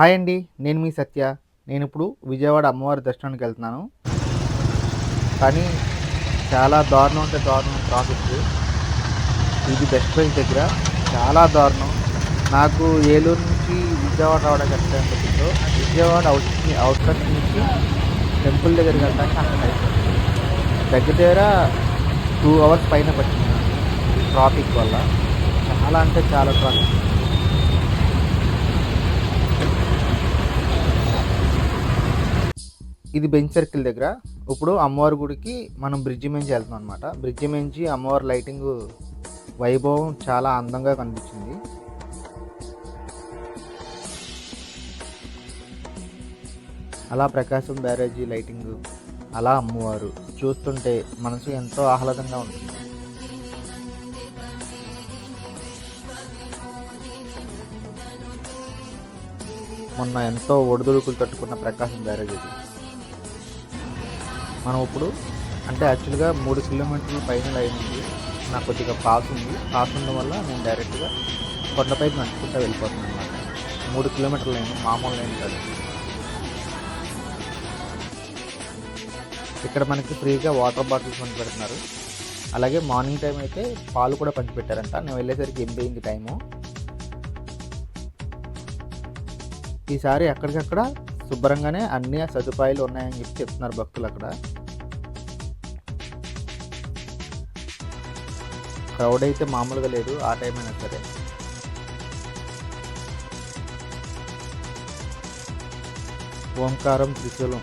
Hi అండి నేను మీ సత్య. నేను ఇప్పుడు విజయవాడ అమ్మవారి దర్శనానికి వెళ్తున్నాను. కానీ చాలా దారుణం అంటే దారుణం ట్రాఫిక్ ఇది బెస్ట్ ప్రైస్ దగ్గర. చాలా దారుణం. నాకు ఏలూరు నుంచి విజయవాడ రావడానికి ఎంత టైం పట్టిందో విజయవాడ అవుట్ అవుట్కట్ నుంచి టెంపుల్ దగ్గరికి వెళ్ళడానికి అంత టైం దగ్గర దగ్గర టూ అవర్స్ పైన పట్టింది. ట్రాఫిక్ వల్ల. చాలా అంటే చాలా ట్రాఫిక్. ఇది బెంచ్ సర్కిల్ దగ్గర. ఇప్పుడు అమ్మవారి గుడికి మనం బ్రిడ్జి మించి వెళ్తున్నాం అనమాట బ్రిడ్జి మించి అమ్మవారి లైటింగ్ వైభవం చాలా అందంగా కనిపించింది. అలా ప్రకాశం బ్యారేజీ లైటింగ్ అలా అమ్మవారు చూస్తుంటే మనసు ఎంతో ఆహ్లాదంగా ఉంటుంది. మొన్న ఎంతో ఒడిదుడుకులు తట్టుకున్న ప్రకాశం బ్యారేజ్ ఇది. మనం ఇప్పుడు అంటే యాక్చువల్గా మూడు కిలోమీటర్ల పైన అయింది. నాకు కొద్దిగా పాస్ ఉంది. పాస్ ఉండడం వల్ల నేను డైరెక్ట్గా కొండపై నడుచుకుంటూ వెళ్ళిపోతున్నాను అనమాట మూడు కిలోమీటర్లు అయింది మామూలు లైన్ కాదు. ఇక్కడ మనకి ఫ్రీగా వాటర్ బాటిల్స్ పంచిపెడుతున్నారు అలాగే మార్నింగ్ టైం అయితే పాలు కూడా పంచిపెట్టారంట. నేను వెళ్ళేసరికి ఎనిమిది అయింది టైము ఈసారి ఎక్కడికక్కడ శుభ్రంగానే అన్ని సదుపాయాలు ఉన్నాయని చెప్పి చెప్తున్నారు భక్తులు అక్కడ. క్రౌడ్ అయితే మామూలుగా లేదు ఆ టైం అయినా సరే. ఓంకారం త్రిశూలం.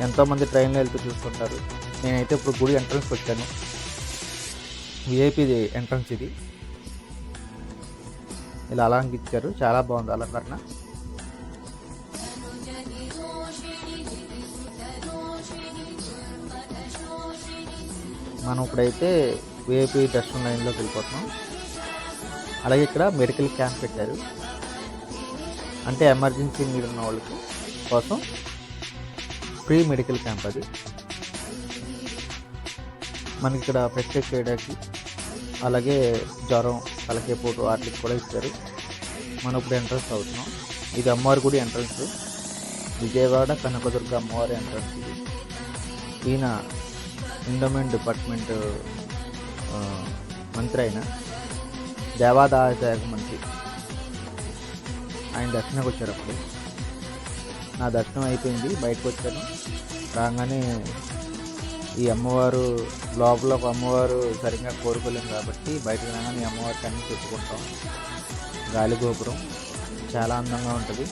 ఎంతోమంది ట్రైన్లో వెళ్తూ చూస్తుంటారు. నేనైతే ఇప్పుడు గుడి ఎంట్రన్స్కి వచ్చాను. విఐపి ఎంట్రన్స్ ఇది. ఇలా అలంకరించారు. చాలా బాగుంది అలంకరణ. మనం ఇప్పుడైతే విఐపి దర్శనం లైన్లోకి వెళ్ళిపోతున్నాం. అలాగే ఇక్కడ మెడికల్ క్యాంప్ పెట్టారు. అంటే ఎమర్జెన్సీ నీడ్ ఉన్న వాళ్ళకి కోసం ఫ్రీ మెడికల్ క్యాంప్ అది. మనకి ఇక్కడ ప్రత్యేక చేయడానికి అలాగే జ్వరం తలకేపోటు వాటికి కూడా ఇచ్చారు. మనం ఇప్పుడు ఎంట్రన్స్ అవుతున్నాం. ఇది అమ్మవారి గుడి ఎంట్రన్స్ విజయవాడ కనకదుర్గ అమ్మవారి ఎంట్రన్స్ ఇది. ఈయన ఎండోమెంట్ డిపార్ట్మెంట్ మంత్రి అయిన. దేవాదాయ శాఖ మంత్రి. ఆయన దర్శనకు వచ్చారు అప్పుడు. నా దర్శనం అయిపోయింది బయటకు వచ్చాను. రాగానే ఈ అమ్మవారు లోపల ఒక అమ్మవారు సరిగ్గా కోరుకోలేము కాబట్టి బయటకు రాగానే ఈ అమ్మవారికి అన్నీ చెప్పుకుంటాం గాలి గోపురం. చాలా అందంగా ఉంటుంది.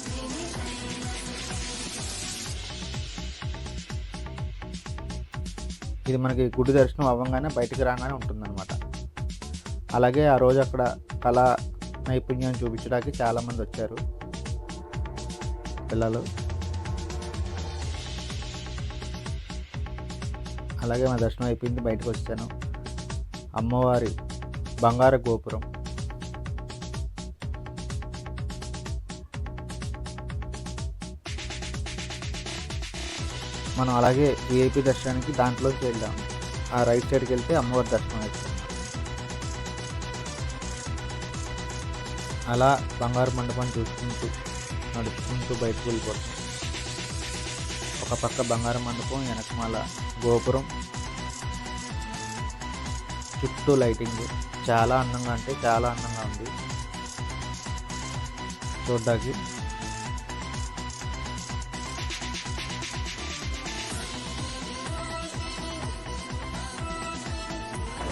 ఇది మనకి గుడి దర్శనం అవ్వగానే బయటికి రాగానే ఉంటుందన్నమాట. అలాగే ఆ రోజు అక్కడ కళా నైపుణ్యం చూపించడానికి చాలామంది వచ్చారు. పిల్లలు. అలాగే మా దర్శనం అయిపోయింది బయటకు వచ్చాను. అమ్మవారి బంగారు గోపురం. మనం అలాగే విఐపి దర్శనానికి దాంట్లోకి వెళ్దాం. ఆ రైట్ సైడ్కి వెళ్తే అమ్మవారి దర్శనం అవుతుంది అలా బంగారు మండపం చూసుకుంటూ నడుచుకుంటూ బయటకు వెళ్ళిపోతాం. ఒక పక్క బంగారు మండపం వెనకమాల గోపురం. చుట్టూ లైటింగ్. చాలా అందంగా అంటే చాలా అందంగా ఉంది. చూడ్డానికి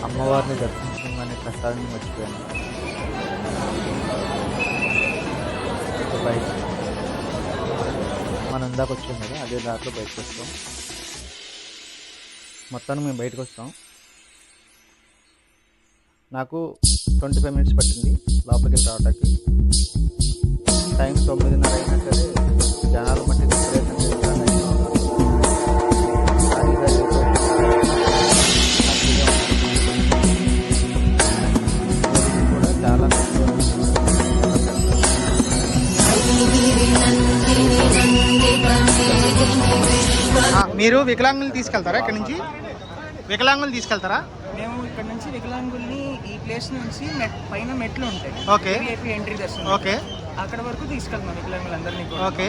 అమ్మవారిని దర్శించగానే కష్టాలను మర్చిపోయాను బయట. మనం ఇందాక వచ్చాం కదా అదే దాంట్లో బయటకు వస్తాం. మొత్తాన్ని మేము బయటకు వస్తాం. నాకు ట్వంటీ ఫైవ్ మినిట్స్ పట్టింది లోపలికి వెళ్ళి రావడానికి టైం తొమ్మిదిన్నర అయినా సరే జనాలు మట్టి మీరు వికలాంగులు తీసుకెళ్తారా ఇక్కడ నుంచి? వికలాంగులు తీసుకెళ్తారా? మేము ఇక్కడ నుంచి వికలాంగుల్ని ఈ ప్లేస్ నుంచి మెట్ పైన మెట్లు ఉంటాయి. ఓకే. విఐపి ఎంట్రీ దర్శనం ఓకే. అక్కడ వరకు తీసుకెళ్తాం వికలాంగులందరినీ కూడా. ఓకే.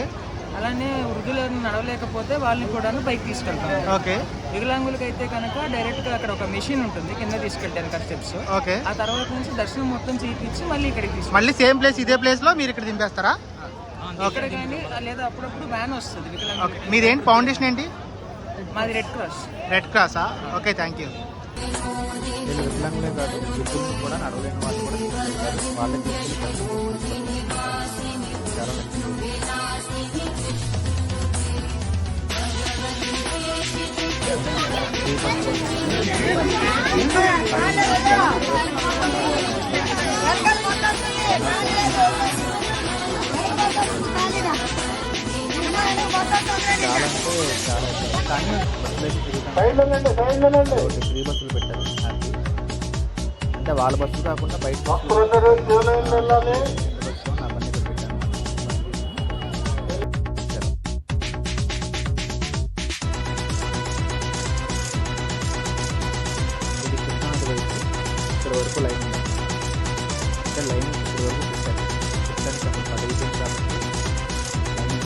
అలానే వృద్ధులను నడవలేకపోతే వాళ్ళని కూడా పైకి తీసుకెళ్తాం ఓకే. వికలాంగులకి అయితే కనుక డైరెక్ట్గా అక్కడ ఒక మెషిన్ ఉంటుంది కింద తీసుకెళ్ళడానికి స్టెప్స్. ఓకే. ఆ తర్వాత నుంచి దర్శనం మొత్తం చేయించి మళ్ళీ ఇక్కడికి తీసుకెళ్తాం. మళ్ళీ సేమ్ ప్లేస్ ఇదే ప్లేస్లో మీరు ఇక్కడ దింపేస్తారా? ఇక్కడ కానీ లేదా అప్పుడప్పుడు వ్యాన్ వస్తుంది ఓకే. వికలాంగులకి మీదేంటి ఫౌండేషన్ ఏంటి? మాది రెడ్ క్రాస్ రెడ్ క్రాసా ఓకే థ్యాంక్ యూ వీళ్ళు వికలాంగులే కాదు వృద్ధులను కూడా నడవలేని వాళ్ళు కూడా చేసుకుంటారు. చాలా మంచిది. చాలా అంటే చాలా కానీ బస్సులు ఫ్రీ బస్సులు పెట్టారు అంటే వాళ్ళ బస్సు కాకుండా బయట బస్సు ఇక్కడ వరకు లైన్ ఉంది అంటే లైన్ ఇక్కడ వరకు